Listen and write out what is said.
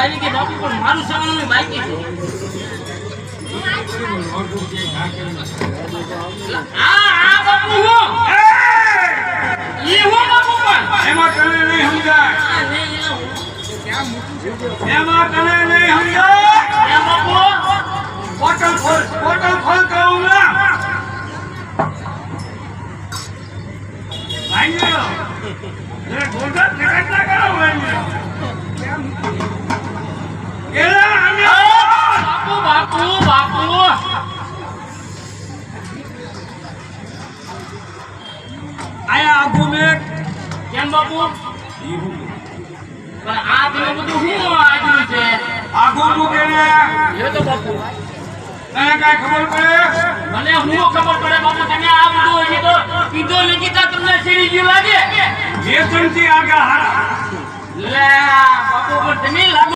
આવી ગઈ બાપુ પણ મારું સવારનું બાકી છે. આ આ બાપુ હું. ઈ હું બાપુ પણ. એમાં તને નહીં સમજાય. આ નહીં, હું. એમાં તને નહીં સમજાય. એ બાપુ બોટલ ખોલ બોટલ ખોલ કહું ના. એ ગોંધા નિકટ ના કરો ભાઈઓ. આયા આગુ મેં. કેમ બાપુ? પણ આ તમે બધું શું આવ્યું છે? આગુ તું કે એ તો બાપુ. તને કાંઈ ખબર પડે? મને હું ખબર પડે બાપુ? તમે આ બધું એ તો કીધો નથી તો તમને સીડી ગયું લાગે વ્યસનથી આગળ હારા લે બાપુ પણ તમે લાગો